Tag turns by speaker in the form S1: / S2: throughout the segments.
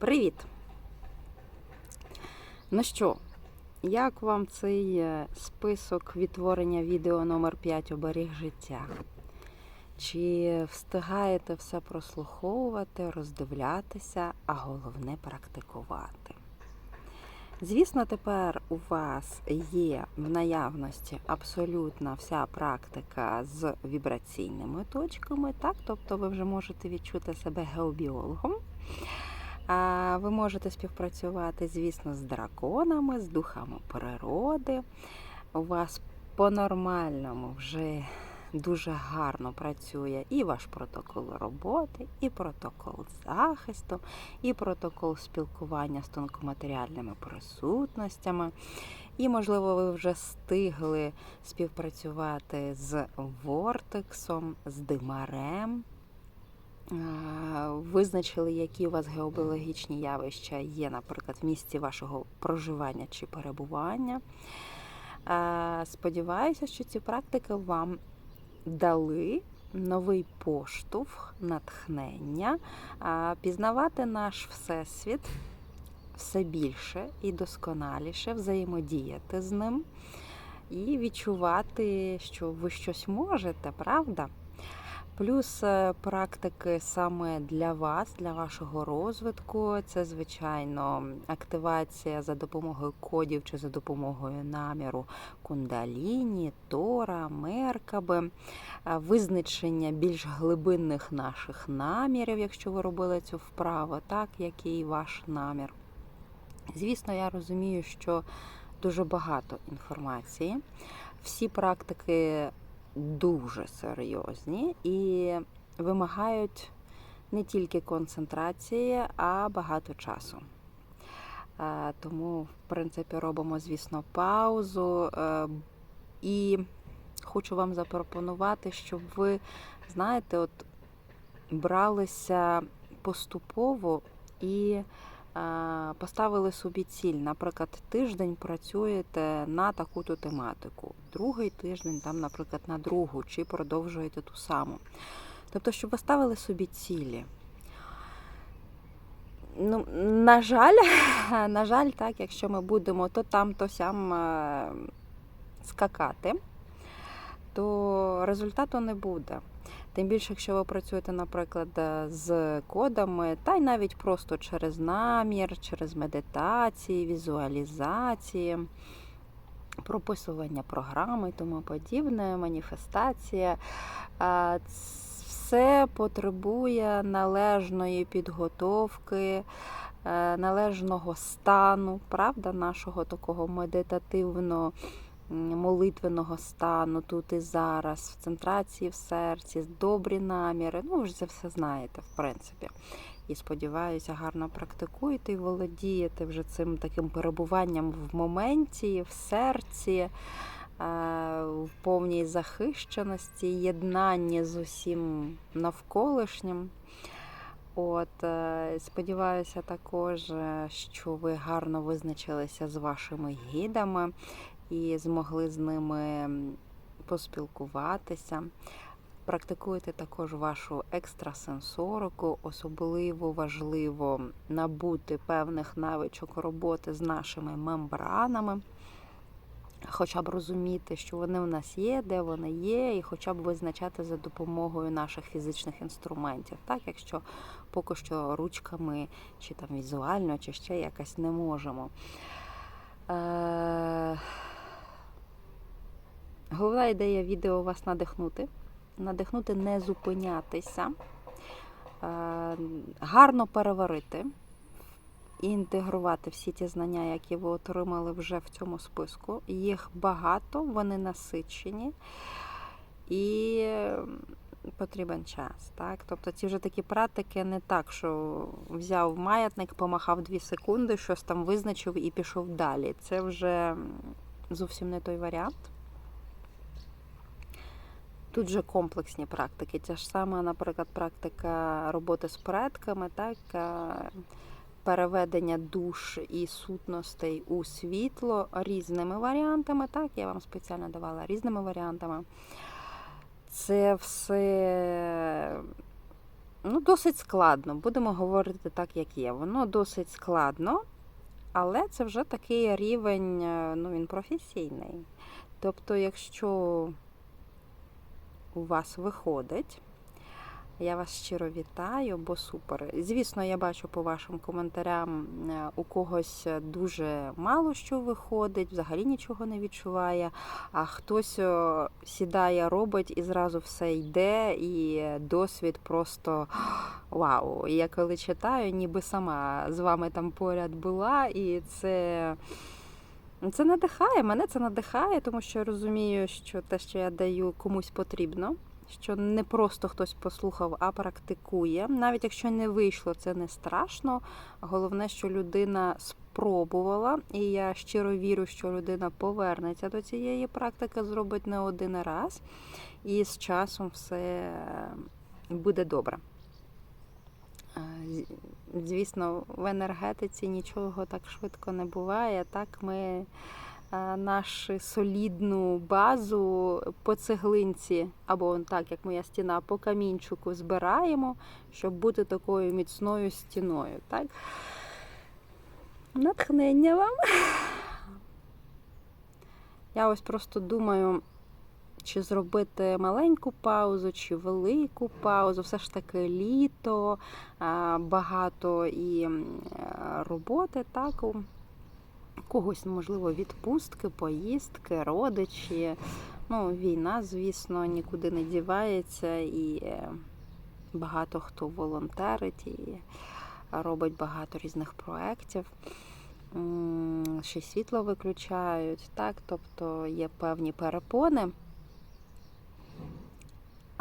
S1: Привіт! Ну що, як вам цей е, список відтворення відео номер 5 оберіг життя? Чи встигаєте все прослуховувати, роздивлятися, а головне практикувати? Звісно, тепер у вас є в наявності абсолютно вся практика з вібраційними точками, так? тобто ви вже можете відчути себе геобіологом. Ви можете співпрацювати, звісно, з драконами, з духами природи. У вас по-нормальному вже дуже гарно працює і ваш протокол роботи, і протокол захисту, і протокол спілкування з тонкоматеріальними присутностями. І, можливо, ви вже стигли співпрацювати з вортексом, з димарем. Визначили, які у вас геобіологічні явища є, наприклад, в місці вашого проживання чи перебування. Сподіваюся, що ці практики вам дали новий поштовх, натхнення, пізнавати наш всесвіт все більше і досконаліше, взаємодіяти з ним і відчувати, що ви щось можете, правда? Плюс е, практики саме для вас, для вашого розвитку, це, звичайно, активація за допомогою кодів чи за допомогою наміру кундаліні, тора, меркаби, е, визначення більш глибинних наших намірів, якщо ви робили цю вправу, так, який ваш намір. Звісно, я розумію, що дуже багато інформації. Всі практики дуже серйозні і вимагають не тільки концентрації, а багато часу. Тому, в принципі, робимо, звісно, паузу. Е, і хочу вам запропонувати, щоб ви, знаєте, от бралися поступово і поставили собі ціль. Наприклад, тиждень працюєте на таку-то тематику, другий тиждень, там, наприклад, на другу, чи продовжуєте ту саму. Тобто, щоб ви ставили собі цілі. Ну, На жаль, на жаль, так, якщо ми будемо то там, то сям скакати, то результату не буде. Тим більше, якщо ви працюєте, наприклад, е, з кодами, та й навіть просто через намір, через медитації, візуалізації, прописування програми і тому подібне, маніфестація. Все потребує належної підготовки, е, належного стану, правда, нашого такого медитативного молитвеного стану тут і зараз, в центрації в серці, добрі наміри. Ну, ви ж це все знаєте, в принципі. І сподіваюся, гарно практикуєте і володієте вже цим таким перебуванням в моменті, в серці, е, в повній захищеності, єднанні з усім навколишнім. От, е, Сподіваюся також, е, що ви гарно визначилися з вашими гідами і змогли з ними поспілкуватися. Практикуйте також вашу екстрасенсорику, особливо важливо набути певних навичок роботи з нашими мембранами, хоча б розуміти, що вони в нас є, де вони є, і хоча б визначати за допомогою наших фізичних інструментів, так, якщо поки що ручками, чи там візуально, чи ще якось не можемо. Е, Головна ідея відео вас надихнути. Надихнути, не зупинятися, е, гарно переварити і інтегрувати всі ті знання, які ви отримали вже в цьому списку. Їх багато, вони насичені і потрібен час. Так? Тобто ці вже такі практики не так, що взяв маятник, помахав 2 секунди, щось там визначив і пішов далі. Це вже зовсім не той варіант. Тут же комплексні практики. Ця ж сама, наприклад, практика роботи з предками, так, переведення душ і сутностей у світло різними варіантами. Так, я вам спеціально давала різними варіантами. Це все ну, досить складно. Будемо говорити так, як є. Воно досить складно, але це вже такий рівень, е, ну, він професійний. Тобто, якщо у вас виходить, я вас щиро вітаю, бо супер. Звісно, я бачу по вашим коментарям, е, у когось дуже мало що виходить, взагалі нічого не відчуває, а хтось е, сідає, робить і зразу все йде, і досвід просто вау. Я коли читаю, ніби сама з вами там поряд була, і це. Це надихає, мене це надихає, тому що я розумію, що те, що я даю, комусь потрібно що не просто хтось послухав, а практикує. Навіть якщо не вийшло, це не страшно. Головне, що людина спробувала, і я щиро вірю, що людина повернеться до цієї практики, зробить не один раз, і з часом все буде добре. Звісно, в енергетиці нічого так швидко не буває. Так ми нашу солідну базу по цеглинці, або так, як моя стіна, по камінчику збираємо, щоб бути такою міцною стіною. Так? Натхнення вам. Я ось просто думаю, чи зробити маленьку паузу, чи велику паузу. Все ж таки літо, багато і роботи. так, когось, можливо, відпустки, поїздки, родичі. Ну, Війна, звісно, нікуди не дівається, і е, багато хто волонтерить і робить багато різних проєктів. Ще світло виключають, так, тобто є певні перепони.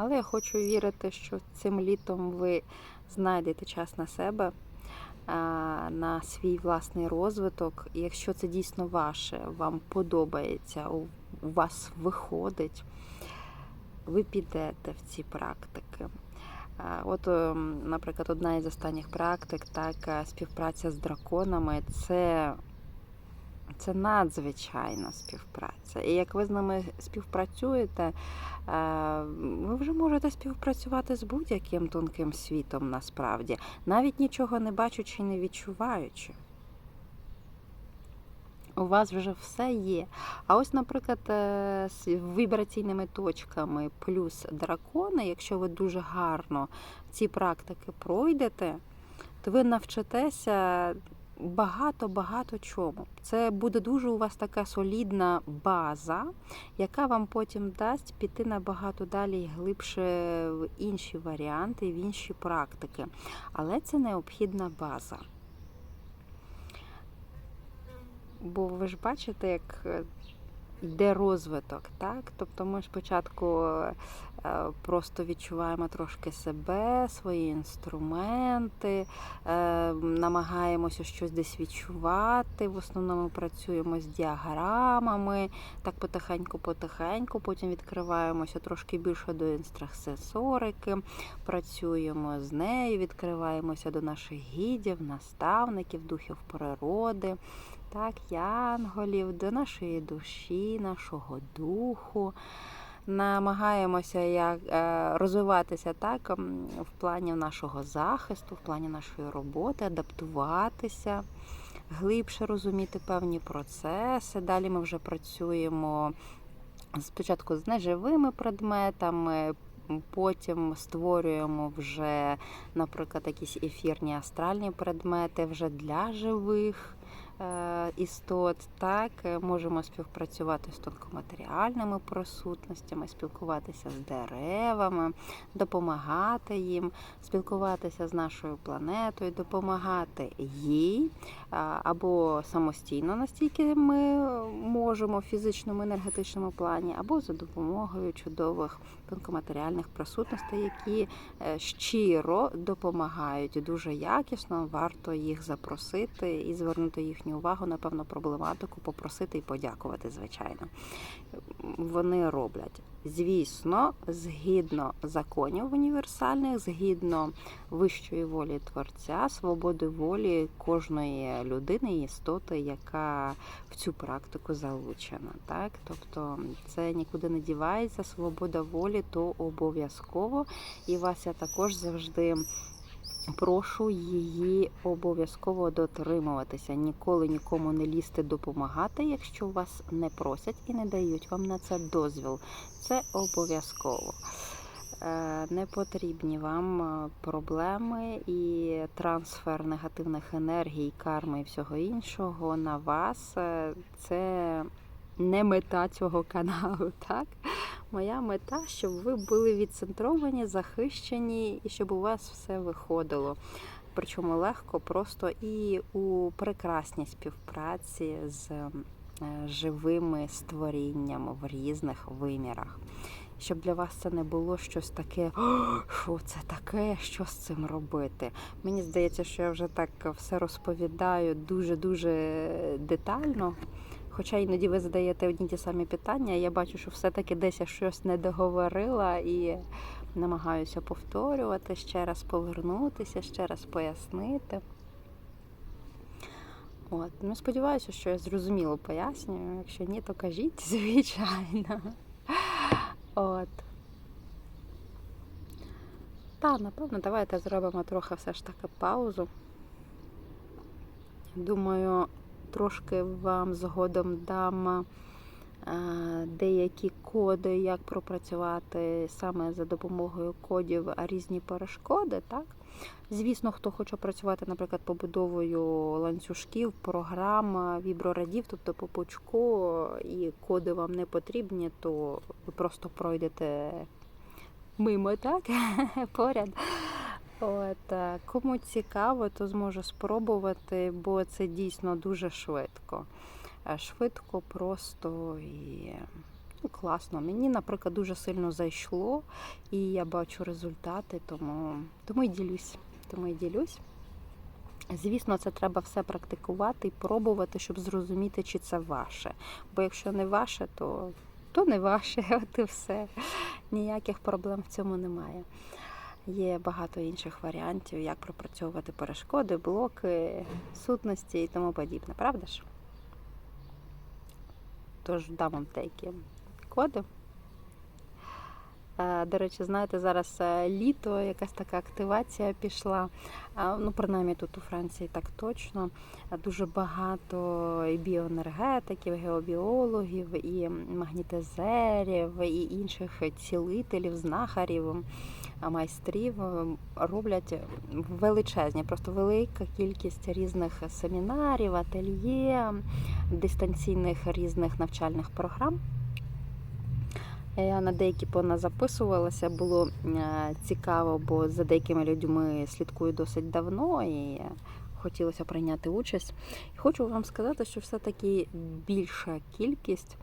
S1: Але я хочу вірити, що цим літом ви знайдете час на себе на свій власний розвиток. І якщо це дійсно ваше, вам подобається, у вас виходить, ви підете в ці практики. От, ем, наприклад, одна із останніх практик, так, співпраця з драконами, це це надзвичайна співпраця. І як ви з ними співпрацюєте, е, ви вже можете співпрацювати з будь-яким тонким світом насправді, навіть нічого не бачучи не відчуваючи. У вас вже все є. А ось, наприклад, е, з вібраційними точками плюс дракони, якщо ви дуже гарно ці практики пройдете, то ви навчитеся багато-багато чому. Це буде дуже у вас така солідна база, яка вам потім дасть піти набагато далі і глибше в інші варіанти, в інші практики. Але це необхідна база. Бо ви ж бачите, як йде розвиток, так? Тобто ми спочатку е, просто відчуваємо трошки себе, свої інструменти, е, намагаємося щось десь відчувати. В основному працюємо з діаграмами, так потихеньку-потихеньку, потім відкриваємося трошки більше до інстрасенсорики, працюємо з нею, відкриваємося до наших гідів, наставників, духів природи так, янголів, до нашої душі, нашого духу. Намагаємося як, е, розвиватися так в плані нашого захисту, в плані нашої роботи, адаптуватися, глибше розуміти певні процеси. Далі ми вже працюємо спочатку з неживими предметами. Потім створюємо вже, наприклад, якісь ефірні астральні предмети вже для живих. Е, істот, так е, можемо співпрацювати з тонкоматеріальними присутностями, спілкуватися з деревами, допомагати їм, спілкуватися з нашою планетою, допомагати їй або самостійно, настільки ми можемо в фізичному енергетичному плані, або за допомогою чудових тонкоматеріальних присутностей, які е, щиро допомагають дуже якісно. Варто їх запросити і звернути їхню увагу на певну проблематику, попросити і подякувати, звичайно. Вони роблять. Звісно, згідно законів універсальних, згідно вищої волі творця, свободи волі кожної людини і істоти, яка в цю практику залучена. Так? Тобто це нікуди не дівається, свобода волі то обов'язково. І вас я також завжди. Прошу її обов'язково дотримуватися. Ніколи нікому не лізти допомагати, якщо вас не просять і не дають вам на це дозвіл. Це обов'язково. Е, Не потрібні вам е, проблеми і трансфер негативних енергій, карми і всього іншого на вас. Е, Це не мета цього каналу, так? Моя мета, щоб ви були відцентровані, захищені і щоб у вас все виходило. Причому легко, просто і у прекрасній співпраці з е, живими створіннями в різних вимірах. Щоб для вас це не було щось таке, що це таке, що з цим робити. Мені здається, що я вже так все розповідаю дуже-дуже детально. Хоча іноді ви задаєте одні ті самі питання, я бачу, що все-таки десь я щось не договорила і намагаюся повторювати, ще раз повернутися, ще раз пояснити. От. Ну, сподіваюся, що я зрозуміло пояснюю. Якщо ні, то кажіть, звичайно. От. Та, напевно, давайте зробимо трохи все ж таки паузу. Думаю, трошки вам згодом дам е, деякі коди, як пропрацювати саме за допомогою кодів різні перешкоди. Так? Звісно, хто хоче працювати, наприклад, побудовою ланцюжків, програм, віброрадів, тобто по пучку, і коди вам не потрібні, то ви просто пройдете мимо, так? Поряд. От, е, кому цікаво, то зможе спробувати, бо це дійсно дуже швидко. Е, Швидко, просто і ну, класно. Мені, наприклад, дуже сильно зайшло, і я бачу результати, тому, тому і ділюсь. Тому і ділюсь. Звісно, це треба все практикувати і пробувати, щоб зрозуміти, чи це ваше. Бо якщо не ваше, то, то не ваше, от і все. Ніяких проблем в цьому немає. Є багато інших варіантів, як пропрацьовувати перешкоди, блоки, сутності і тому подібне, правда ж? Тож дам вам деякі коди. До речі, знаєте, зараз е, літо, якась така активація пішла. Ну, принаймні тут у Франції так точно. Дуже багато і біоенергетиків, геобіологів, і магнітизерів, і інших цілителів, знахарів, майстрів е, роблять величезні, просто велика кількість різних семінарів, ательє, дистанційних різних навчальних програм. Я на деякі поназаписувалася, було е, цікаво, бо за деякими людьми слідкую досить давно і хотілося прийняти участь. Хочу вам сказати, що все-таки більша кількість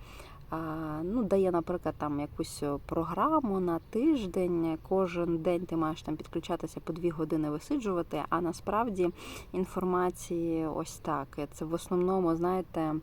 S1: ну, дає, наприклад, там якусь програму на тиждень. Кожен день ти маєш там підключатися по дві години висиджувати, а насправді інформації ось так. Це в основному, знаєте, е,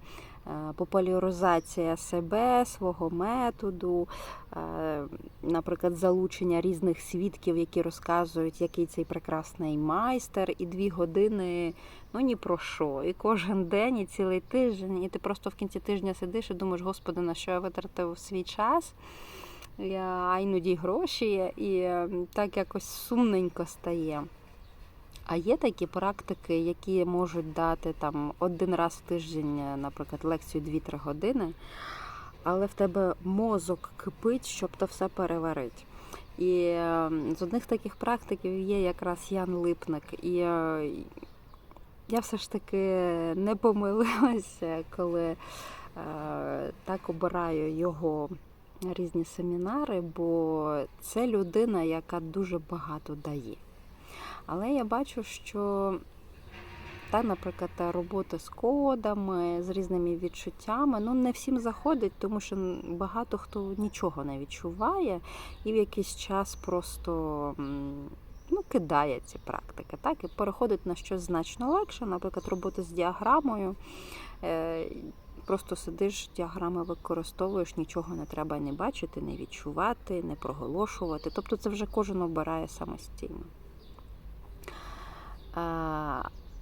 S1: популяризація себе, свого методу, е, наприклад, залучення різних свідків, які розказують, який цей прекрасний майстер, і дві години ну ні про що. І кожен день, і цілий тиждень, і ти просто в кінці тижня сидиш і думаєш, господи, на що я витратив свій час, а іноді гроші, і е, так якось сумненько стає. А є такі практики, які можуть дати там один раз в тиждень, наприклад, лекцію 2-3 години, але в тебе мозок кипить, щоб то все переварити. І е, з одних таких практиків є якраз Ян Липник. І е, я все ж таки не помилилася, коли е, так обираю його різні семінари, бо це людина, яка дуже багато дає. Але я бачу, що та, наприклад, та робота з кодами, з різними відчуттями, ну не всім заходить, тому що багато хто нічого не відчуває і в якийсь час просто ну, кидає ці практики, так, і переходить на щось значно легше, наприклад, робота з діаграмою. Е, просто сидиш, діаграми використовуєш, нічого не треба не бачити, не відчувати, не проголошувати. Тобто це вже кожен обирає самостійно.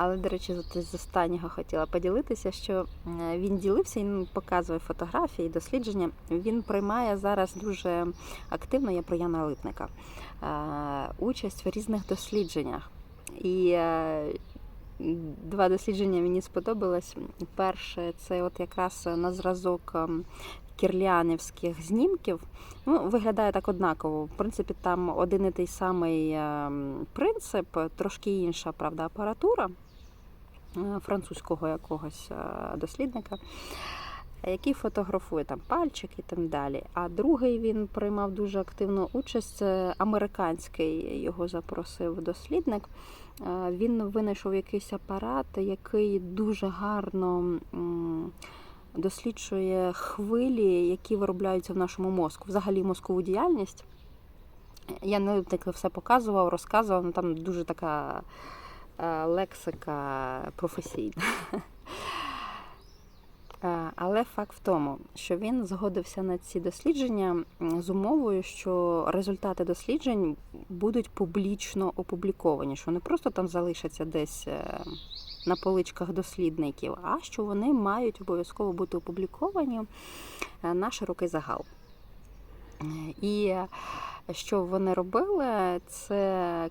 S1: Але, до речі, з останнього хотіла поділитися, що він ділився ну, показує фотографії, дослідження. Він приймає зараз дуже активно, я про Яна Липника, е, участь в різних дослідженнях. І е, два дослідження мені сподобалось. Перше, це от якраз на зразок ем, кірліанівських знімків. Ну, виглядає так однаково. В принципі, там один і той самий ем, принцип, трошки інша правда, апаратура е, французького якогось е, дослідника. Який фотографує там пальчик і так далі. А другий він приймав дуже активну участь. Американський його запросив дослідник. Е, Він винайшов якийсь апарат, який дуже гарно досліджує хвилі, які виробляються в нашому мозку, взагалі мозкову діяльність. Я не так все показував, розказував, але там дуже така е, лексика професійна. Е, Але факт в тому, що він згодився на ці дослідження з умовою, що результати досліджень будуть публічно опубліковані, що не просто там залишаться десь е, на поличках дослідників, а що вони мають обов'язково бути опубліковані е, на широкий загал. І е, що вони робили, це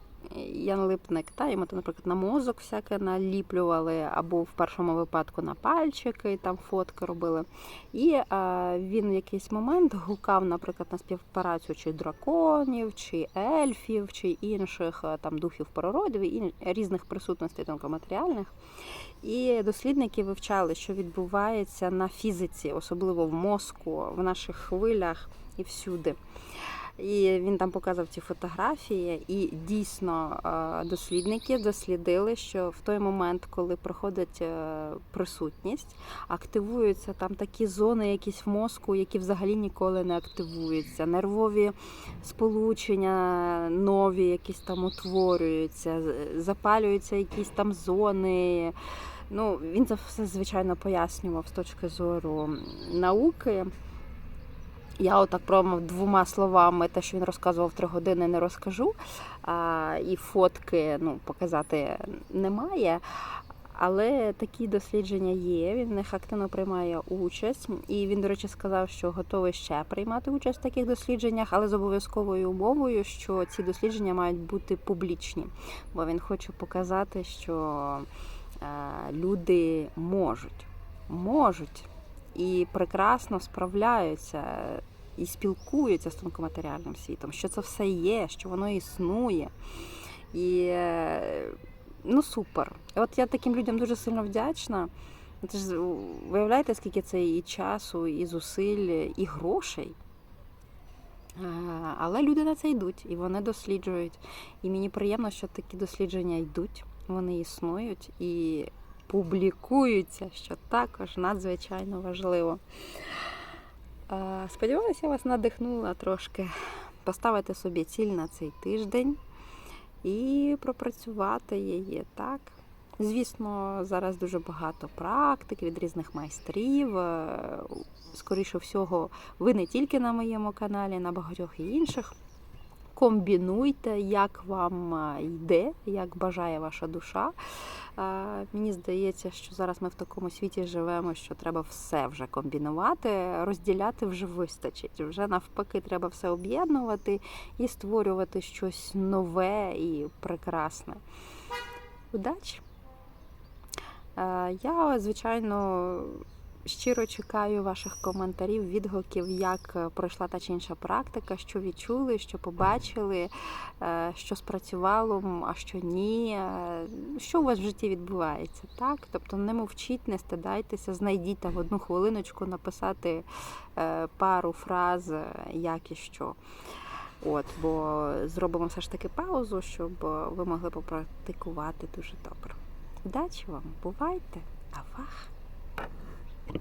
S1: Ян Липник, та йому там, наприклад, на мозок всяке наліплювали, або в першому випадку на пальчики, там фотки робили. І е, він в якийсь момент гукав, наприклад, на співпрацю чи драконів, чи ельфів, чи інших е, там духів природів, і різних присутностей тонкоматеріальних. І дослідники вивчали, що відбувається на фізиці, особливо в мозку, в наших хвилях і всюди. І він там показав ці фотографії, і дійсно е, дослідники дослідили, що в той момент, коли проходить е, присутність, активуються там такі зони, якісь в мозку, які взагалі ніколи не активуються. Нервові сполучення нові, якісь там утворюються, запалюються якісь там зони. Ну, він це все звичайно пояснював з точки зору науки. Я отак прямо двома словами, те, що він розказував три години, не розкажу. А, і фотки ну, показати немає. Але такі дослідження є. Він в них активно приймає участь. І він, до речі, сказав, що готовий ще приймати участь в таких дослідженнях, але з обов'язковою умовою, що ці дослідження мають бути публічні. Бо він хоче показати, що е, люди можуть, можуть і прекрасно справляються і спілкуються з тонкоматеріальним світом, що це все є, що воно існує. І е, ну супер. От я таким людям дуже сильно вдячна. Це ж виявляєте, скільки це і часу, і зусиль, і грошей. Е, Але люди на це йдуть і вони досліджують. І мені приємно, що такі дослідження йдуть, вони існують і публікуються, що також надзвичайно важливо. Сподіваюся, я вас надихнула трошки поставити собі ціль на цей тиждень і пропрацювати її так. Звісно, зараз дуже багато практик від різних майстрів. Е, Скоріше всього, ви не тільки на моєму каналі, на багатьох інших. Комбінуйте, як вам йде, як бажає ваша душа. Мені здається, що зараз ми в такому світі живемо, що треба все вже комбінувати, розділяти вже вистачить. Вже навпаки, треба все об'єднувати і створювати щось нове і прекрасне. Удачі! Я, звичайно, щиро чекаю ваших коментарів, відгуків, як е, пройшла та чи інша практика, що відчули, що побачили, е, що спрацювало, а що ні. Е, Що у вас в житті відбувається, так? Тобто не мовчіть, не стидайтеся, знайдіть там одну хвилиночку написати пару фраз, як і що. От, бо зробимо все ж таки паузу, щоб ви могли попрактикувати дуже добре. Удачі вам, бувайте, авах!